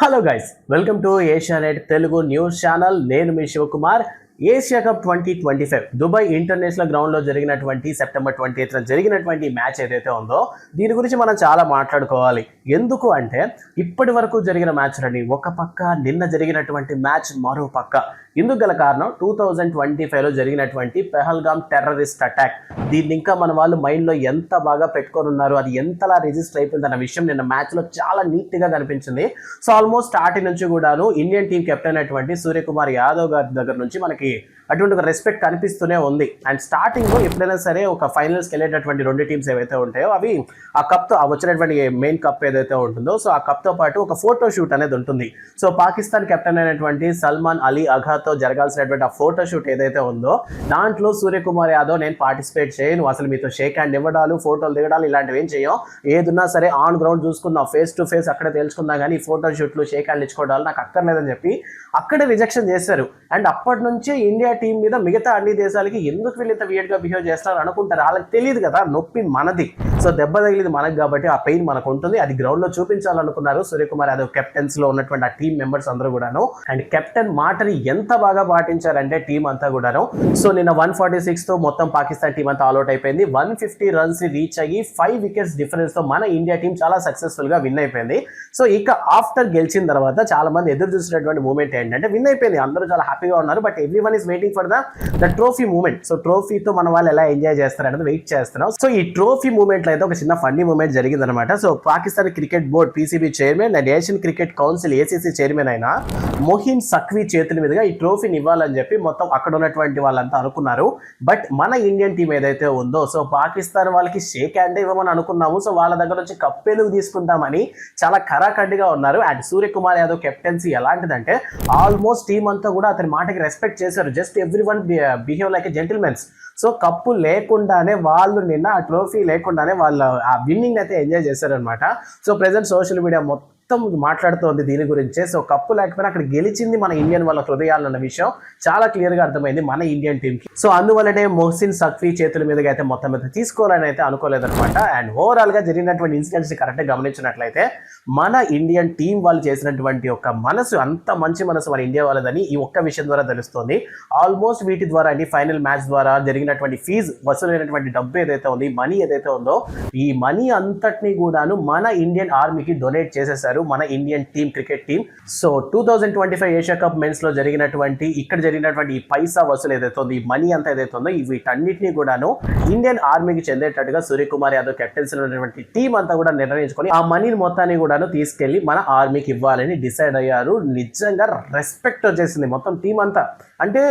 Hello guys welcome to Asianet Telugu news channel నేను మీ Shivakumar. Asia cup twenty twenty five Dubai international గ్రౌండ్లో జరిగినటువంటి September twenty ఎయిత్న జరిగినటువంటి match ఏదైతే ఉందో దీని గురించి మనం చాలా మాట్లాడుకోవాలి. ఎందుకు అంటే ఇప్పటి వరకు జరిగిన మ్యాచ్లని ఒక పక్క నిన్న జరిగినటువంటి మ్యాచ్ మరో పక్క. ఇందుకు గల కారణం టూ థౌజండ్ ట్వంటీ ఫైవ్లో జరిగినటువంటి పెహల్గామ్ టెర్రరిస్ట్ అటాక్. దీన్ని ఇంకా మన వాళ్ళు మైండ్లో ఎంత బాగా పెట్టుకొని ఉన్నారు అది ఎంతలా రిజిస్టర్ అయిపోయింది అన్న విషయం నిన్న మ్యాచ్లో చాలా నీట్గా కనిపించింది. సో ఆల్మోస్ట్ స్టార్టింగ్ నుంచి కూడాను ఇండియన్ టీం కెప్టెన్ అయినటువంటి సూర్యకుమార్ యాదవ్ గారి దగ్గర నుంచి మనకి అటువంటి ఒక రెస్పెక్ట్ కనిపిస్తూనే ఉంది. అండ్ స్టార్టింగ్లో ఎప్పుడైనా సరే ఒక ఫైనల్స్కి వెళ్ళేటటువంటి రెండు టీమ్స్ ఏవైతే ఉంటాయో అవి ఆ కప్తో ఆ వచ్చినటువంటి మెయిన్ కప్ ఏదైతే ఉంటుందో సో ఆ కప్తో పాటు ఒక ఫోటో షూట్ అనేది ఉంటుంది. సో పాకిస్తాన్ కెప్టెన్ అయినటువంటి సల్మాన్ అలీ అఘాతో జరగాల్సినటువంటి ఆ ఫోటో షూట్ ఏదైతే ఉందో దాంట్లో సూర్యకుమార్ యాదవ్ నేను పార్టిసిపేట్ చేయను. అసలు మీతో షేక్ హ్యాండ్ ఇవ్వడాలు ఫోటోలు దిగడాలు ఇలాంటివి ఏం చేయం ఏదున్నా సరే ఆన్ గ్రౌండ్ చూసుకుందాం. ఫేస్ టు ఫేస్ అక్కడే తెలుసుకుందాం కానీ ఫోటో షూట్లు షేక్ హ్యాండ్ ఇచ్చుకోవడాలు నాకు అక్కర్లేదని చెప్పి అక్కడే రిజెక్షన్ చేశారు. అండ్ అప్పటి నుంచి ఇండియా టీం మీద మిగతా అన్ని దేశాలకి ఎందుకు వీళ్ళు ఇంత వియర్డ్గా బిహేవ్ చేస్తారు అనుకుంటారు? వాళ్ళకి తెలియదు కదా నొప్పి మనది. సో దెబ్బ తగిలింది మనకు కాబట్టి ఆ పెయిన్ మనకు ఉంటుంది. అది గ్రౌండ్లో చూపించాలనుకున్నారు. సూర్యకుమార్ యాదవ్ కెప్టెన్స్లో ఉన్నటువంటి ఆ టీం మెంబర్స్ అందరూ కూడాను. అండ్ కెప్టెన్ మాటని ఎంత బాగా పాటించారంటే టీం అంతా కూడాను. సో నిన్న వన్ ఫార్టీ సిక్స్తో మొత్తం పాకిస్తాన్ టీం అంతా ఆల్అౌట్ అయిపోయింది. వన్ ఫిఫ్టీ రన్స్ రీచ్ అయ్యి ఫైవ్ వికెట్స్ డిఫరెన్స్తో మన ఇండియా టీం చాలా సక్సెస్ఫుల్గా విన్ అయిపోయింది. సో ఇక ఆఫ్టర్ గెలిచిన తర్వాత చాలా మంది ఎదురు చూసినటువంటి మూమెంట్ ఏంటంటే విన్ అయిపోయింది. అందరూ చాలా హ్యాపీగా ఉన్నారు. But every one is waiting for the the trophy moment so ట్రోఫీతో మన వాళ్ళు ఎలా ఎంజాయ్ చేస్తారు అనేది వెయిట్ చేస్తున్నాం. సో ఈ ట్రోఫీ మూమెంట్ అయితే ఒక చిన్న ఫన్నీ మూమెంట్ జరిగింది అనమాట so Pakistan cricket board PCB chairman and Asian cricket council ACC chairman అయిన మొహిన్ సక్వీ చేతుల మీదుగా ఈ ట్రోఫీని ఇవ్వాలని చెప్పి మొత్తం అక్కడ ఉన్నటువంటి వాళ్ళంతా అనుకున్నారు. బట్ మన ఇండియన్ టీం ఏదైతే ఉందో సో పాకిస్తాన్ వాళ్ళకి షేక్ హ్యాండ్ ఇవ్వమని అనుకున్నాము. సో వాళ్ళ దగ్గర నుంచి కప్పెలుగు తీసుకుంటామని చాలా కరాఖండిగా ఉన్నారు. అండ్ సూర్యకుమార్ యాదవ్ కెప్టెన్సీ ఎలాంటిదంటే ఆల్మోస్ట్ టీం అంతా కూడా అతని మాటకి రెస్పెక్ట్ చేశారు. Just every one behave like a gentlemens. So cup లేకుండానే వాళ్ళు నిన్న ఆ ట్రోఫీ లేకుండానే వాళ్ళు ఆ విన్నింగ్ అయితే ఎంజాయ్ చేశారనమాట సో ప్రెసెంట్ సోషల్ మీడియా మొత్తం మొత్తం మాట్లాడుతోంది దీని గురించే. సో కప్పు లేకపోయినా అక్కడ గెలిచింది మన ఇండియన్ వాళ్ళ హృదయాలు అన్న విషయం చాలా క్లియర్గా అర్థమైంది మన ఇండియన్ టీంకి సో అందువల్లనే మొహసిన్ సక్ఫీ చేతుల మీదగా అయితే మొత్తం మీద తీసుకోవాలని అయితే అనుకోలేదన్నమాట. అండ్ ఓవరాల్గా జరిగినటువంటి ఇన్సిడెంట్స్ కరెక్ట్ గమనించినట్లయితే మన ఇండియన్ టీం వాళ్ళు చేసినటువంటి ఒక మనసు అంత మంచి మనసు మన ఇండియా వాళ్ళదని ఈ ఒక్క విషయం ద్వారా తెలుస్తుంది. ఆల్మోస్ట్ వీటి ద్వారా అండి ఫైనల్ మ్యాచ్ ద్వారా జరిగినటువంటి ఫీజు వసూలైనటువంటి డబ్బు ఏదైతే ఉంది మనీ ఏదైతే ఉందో ఈ మనీ అంతటిని కూడాను మన ఇండియన్ ఆర్మీకి డొనేట్ చేసేసారు. మన Indian team cricket team so two thousand twenty five Asia cup మెన్స్లో జరిగినటువంటి ఇక్కడ జరిగినటువంటి ఈ పైసా వసూలు ఏదైతే ఉంది ఈ మనీ అంతా ఏదైతే ఉందో వీటన్నిటిని కూడాను ఇండియన్ ఆర్మీకి చెందేటట్టుగా సూర్యకుమార్ యాదవ్ కెప్టెన్సీ ఉన్నటువంటి టీం అంతా కూడా నిర్ణయించుకొని ఆ మనీని మొత్తాన్ని కూడాను తీసుకెళ్ళి మన ఆర్మీకి ఇవ్వాలని డిసైడ్ అయ్యారు. నిజంగా రెస్పెక్ట్ వచ్చేసింది మొత్తం టీం అంతా. అంటే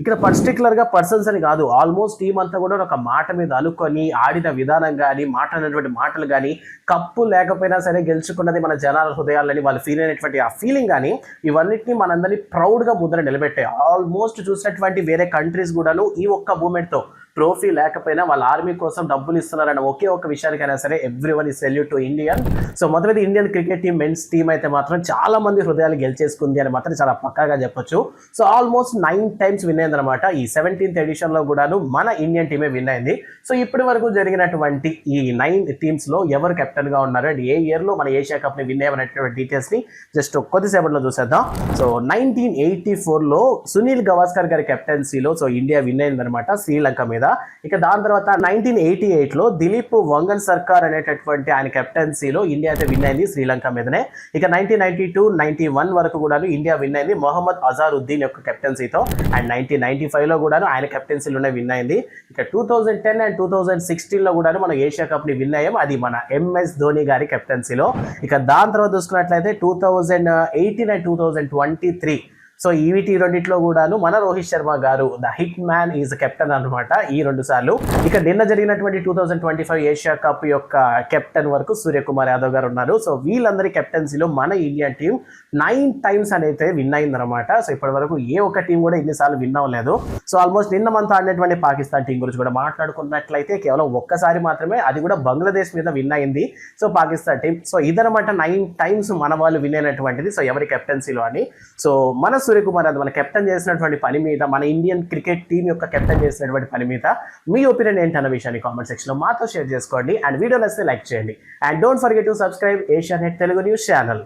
ఇక్కడ పర్టికులర్గా పర్సన్స్ అని కాదు ఆల్మోస్ట్ టీం అంతా కూడా ఒక మాట మీద అనుకొని ఆడిన విధానం కానీ మాట్లాడినటువంటి మాటలు కానీ కప్పు లేకపోయినా సరే గెలుచుకున్నది మన జనాల హృదయాలని వాళ్ళు ఫీల్ అయినటువంటి ఆ ఫీలింగ్ కానీ ఇవన్నిటిని మనందరినీ ప్రౌడ్గా ముందర నిలబెట్టాయి ఆల్మోస్ట్ చూసినటువంటి వేరే కంట్రీస్ కూడాను ఈ ఒక్క మూమెంట్తో ట్రోఫీ లేకపోయినా వాళ్ళ ఆర్మీ కోసం డబ్బులు ఇస్తున్నారన్న ఒకే ఒక విషయానికైనా సరే ఎవ్రీ వన్ ఈ సెల్యూట్ టు ఇండియన్ సో మొదటిది Indian cricket team mens team అయితే మాత్రం చాలా మంది హృదయాలు గెలిచేసుకుంది అని మాత్రం చాలా పక్కాగా చెప్పొచ్చు. So almost nine times win అయింది అనమాట ఈ సెవెంటీన్త్ ఎడిషన్లో కూడాను మన ఇండియన్ టీమే విన్ అయింది. సో ఇప్పటి వరకు జరిగినటువంటి ఈ నైన్ టీమ్స్లో ఎవరు కెప్టెన్గా ఉన్నారు అండ్ ఏ ఇయర్లో మన ఏషియా కప్ని విన్ అయ్యనటువంటి డీటెయిల్స్ని జస్ట్ కొద్దిసేపట్లో చూసేద్దాం. సో నైన్టీన్ ఎయిటీ ఫోర్లో సునీల్ గవాస్కర్ గారి కెప్టెన్సీలో సో ఇండియా విన్ అయిందనమాట శ్రీలంక మీద. ఇక దాని తర్వాత నైన్టీన్ ఎయిటీ ఎయిట్లో దిలీప్ వంగన్ సర్కార్ అనేటటువంటి ఆయన కెప్టెన్సీలో ఇండియా అయితే విన్ అయింది శ్రీలంక మీదనే. ఇక nineteen ninety two ninety one వరకు కూడా ఇండియా విన్ అయింది మొహమ్మద్ అజారుద్దీన్ యొక్క కెప్టెన్సీతో. అండ్ నైన్టీన్ నైన్టీ ఫైవ్లో కూడా ఆయన కెప్టెన్సీలోనే విన్ అయింది. ఇక two thousand ten and two thousand సిక్స్టీన్లో కూడా మనం ఏషియా కప్ని విన్ అయ్యాం. అది మన ఎంఎస్ ధోని గారి కెప్టెన్సీలో. ఇక దాని తర్వాత చూసుకున్నట్లయితే two thousand eighteen and two thousand twenty three so ఈవిటి రెండిట్లో కూడాను మన Rohit Sharma garu the hit man is captain అనమాట ఈ రెండు సార్లు. ఇక నిన్న జరిగినటువంటి two thousand twenty five Asia cup యొక్క కెప్టెన్ వరకు సూర్యకుమార్ యాదవ్ గారు ఉన్నారు. సో వీళ్ళందరి కెప్టెన్సీలో మన ఇండియన్ టీం నైన్ టైమ్స్ అనేది విన్ అయిందనమాట సో ఇప్పటి వరకు ఏ ఒక్క టీం కూడా ఇన్నిసార్లు విన్ అవ్వలేదు. సో ఆల్మోస్ట్ నిన్న మనతో ఆడినటువంటి పాకిస్తాన్ టీం గురించి కూడా మాట్లాడుకున్నట్లయితే కేవలం ఒక్కసారి మాత్రమే అది కూడా బంగ్లాదేశ్ మీద విన్ అయింది. సో పాకిస్తాన్ టీం సో ఇదనమాట నైన్ టైమ్స్ మన వాళ్ళు విన్ అయినటువంటిది. సో ఎవరి కెప్టెన్సీలో అని. సో మన సూర్యకుమార్ అది మన కెప్టెన్ చేసినటువంటి పని మీద మన ఇండియన్ క్రికెట్ టీం యొక్క కెప్టెన్ చేసినటువంటి పని మీద మీ ఒపీనియన్ ఏంటన్న విషయాన్ని కామెంట్ సెక్షన్లో మాతో షేర్ చేసుకోండి. అండ్ వీడియో నచ్చితే లైక్ చేయండి. And don't forget to subscribe Asianet Telugu news channel